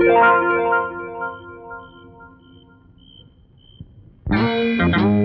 thank you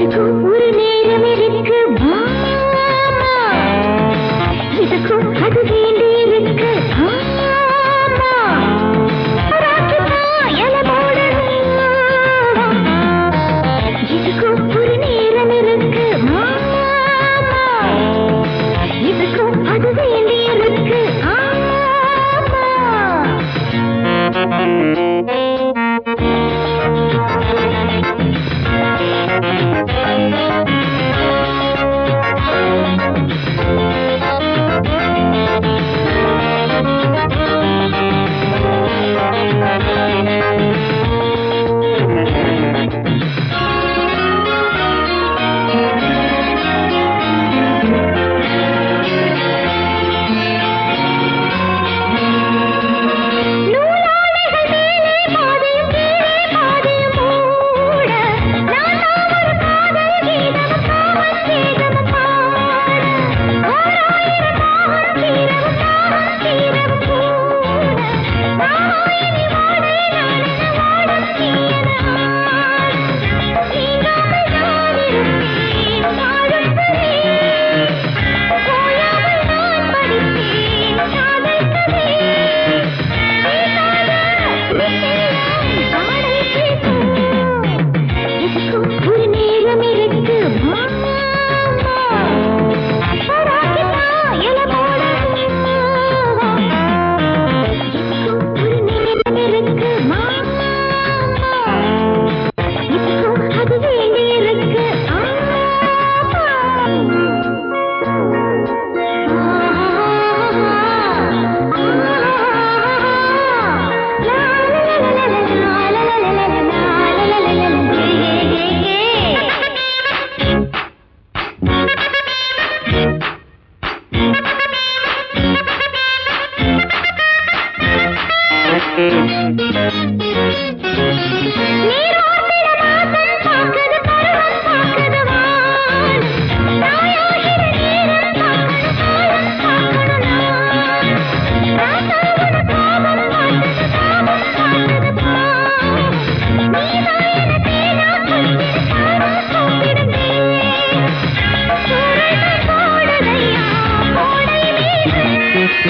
இதுக்கும் ஒரு நேரம் இருக்கு இதுக்கும் அது வேண்டி இருக்கு இதுக்கும் ஒரு நேரம் இருக்கு இதுக்கும் அது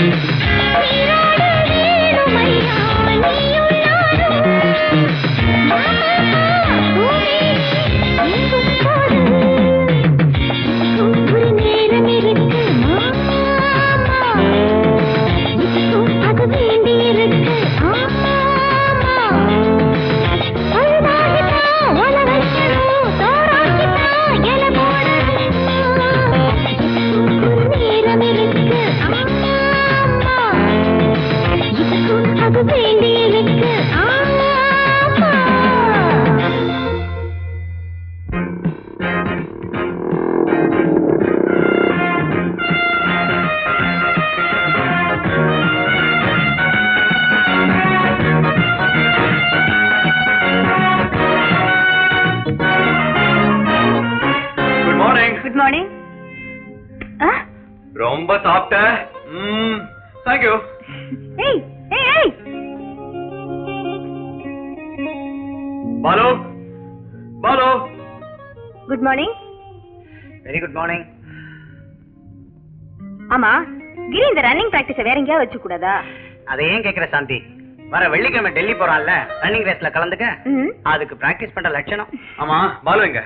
ஒரு இதுக்கும் அது வேண்டி இருக்கு ஆமா. குட் மார்னிங் குட் மார்னிங் ரொம்ப சாப்பிட்ட ம். Thank you Balu Balu. Good morning very good morning ஆமா கிரி இந்த ரன்னிங் பிராக்டிஸ வேற எங்கேயாவது வச்சு கூடாதா அதை ஏன் கேக்குற சாந்தி? வர வெள்ளிக்கிழமை டெல்லி போறான்ல ரன்னிங் ரேஸ்ல கலந்துக்க. அதுக்கு பிராக்டிஸ் பண்ற லட்சணம். ஆமா பாலு எங்க?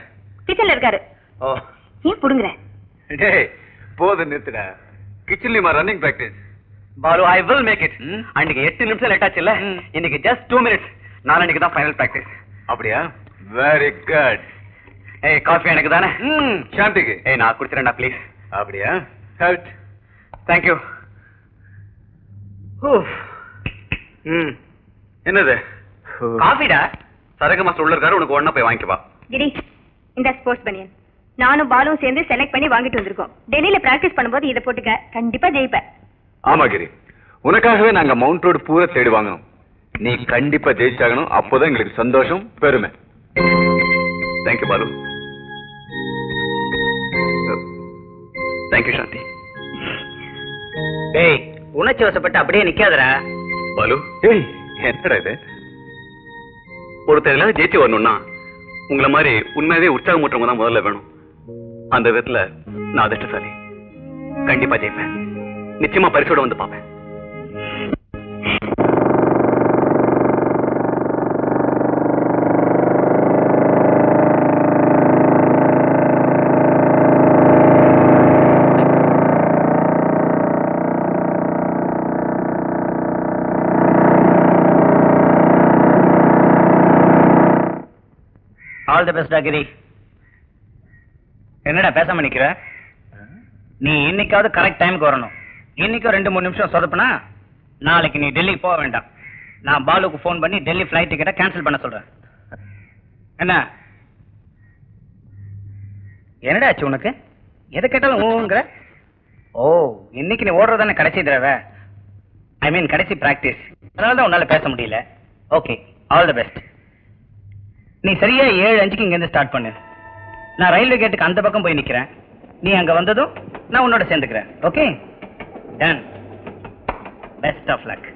கிச்சன்ல இருக்காரு. ஓ. ஏன் புடுங்குற? டேய் போது நிறுத்துடா. கிச்சன்லயுமா running practice Balu I will make it அன்னைக்கு எட்டு நிமிஷம் லேட் ஆச்சுல்ல? இன்னைக்கு ஜஸ்ட் டூ மினிட்ஸ் நாளைக்கு தான் ஃபைனல் பிராக்டிஸ் அப்படியா? வெரி குட் ஏய் காஃபி எனக்கு தானே ம். சாந்திக்கு. ஏய் நான் குடிச்சிரேன்டா ப்ளீஸ் அப்படியா? ஹெல்த் தேங்க் யூ ம். என்னது? காஃபிடா? சரக மாஸ்டர் உள்ள இருக்காரு உனக்கு ஒண்ணா போய் வாங்கிக்க வா. கிரி இந்த ஸ்போர்ட்ஸ் பனியன் நானும் பாலும் சேர்ந்து செலக்ட் பண்ணி வாங்கிட்டு வந்திருக்கோம். டெல்லியில பிராக்டிஸ் பண்ணும்போது இதை போட்டுக்க கண்டிப்பா ஜெயிப்ப ஆமா கிரி. உனக்காகவே நாங்க மவுண்ட் ரோடு பூரா தேடி வாங்கணும் நீ கண்டிப்பா ஜெயிச்சாகணும். அப்போதான் எங்களுக்கு சந்தோஷம் பெருமை. Thank you Balu. Thank you Shanthi. டேய் உணர்ச்சி வசப்பட்டு அப்படியே நிக்காதடா. பாலு ஏய் என்னடா இது? ஒருத்தர் எல்லாரும் ஜெயிச்சு வரணும்னா உங்களை மாதிரி உண்மையாவே உற்சாகமூட்டவங்க தான் முதல்ல வேணும். அந்த விதத்துல நான் அதிர்ஷ்டசாலி. கண்டிப்பா ஜெயிப்பேன். நிச்சயமா பரிசோட வந்து பார்ப்பேன். ஆல் தி பெஸ்ட் அகிரி. என்னடா பேசாம நிக்கிற? நீ இன்னைக்காவது கரெக்ட் டைம்க்கு வரணும். இன்னைக்கு ரெண்டு மூணு நிமிஷம் சொதப்புனா நாளைக்கு நீ டெல்லி போக வேண்டாம். நான் பாலுக்கு ஃபோன் பண்ணி டெல்லி ஃப்ளைட் டிக்கெட்டை கேன்சல் பண்ண சொல்றேன். என்ன? என்னடா ஆச்சு உனக்கு? எதை கேட்டாலும் ஊங்கிற? ஓ இன்னைக்கு நீ ஓடுறதானே கடைசி தடவை? ஐ மீன் கடைசி பிராக்டிஸ் அதனால தான் உன்னால பேச முடியல. ஓகே ஆல் தி பெஸ்ட் நீ சரியா ஏழு அஞ்சுக்கு இங்க இருந்து ஸ்டார்ட் பண்ணு. நான் ரயில்வே கேட்டுக்கு அந்த பக்கம் போய் நிக்கிறேன். நீ அங்க வந்ததும் நான் உன்னோட சேர்ந்துக்கிறேன். Okay done best of luck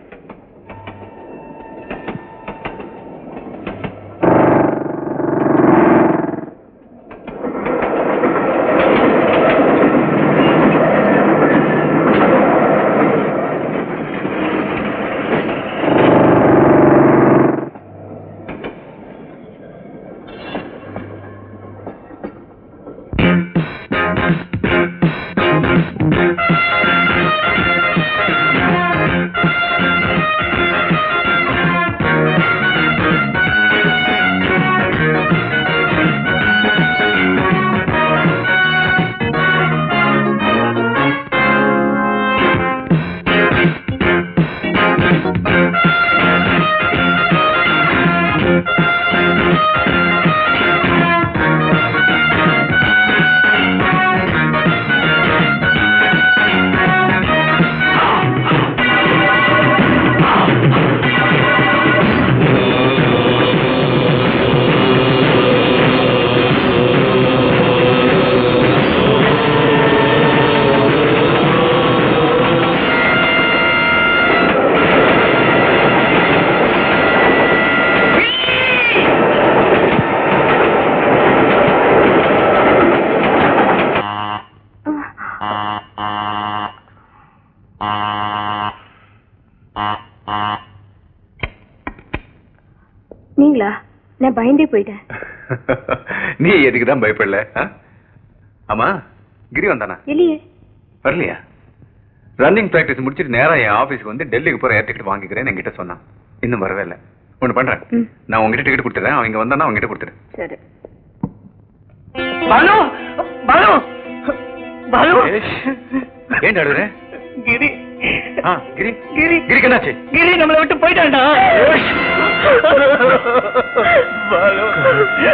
நீங்களா? நான் பயந்தே போயிட்டேன். நீ எதுக்கு தான் பயப்படல? ஆமா கிரி வந்தானா? இல்லையே. வரலையா? ரன்னிங் பிராக்டிஸ் முடிச்சிட்டு நேரா என் ஆபீஸ்க்கு வந்து டெல்லிக்கு போற ஏர் டிக்கெட் வாங்கிக்கிறேன் என்கிட்ட சொன்னான். இன்னும் வரவே இல்லை. ஒண்ணு பண்றேன். நான் உங்ககிட்ட டிக்கெட் கொடுத்துறேன். அவன் இங்க வந்தானா அவங்ககிட்ட கொடுத்துறேன் சரி. பாலு! பாலு! பாலு! ஏன் அழுகுற கிரி. ஆ கிரி. கிரி. கிரிக்கு என்னாச்சு? கிரி நம்மளை விட்டு போயிட்டான்டா. பாலு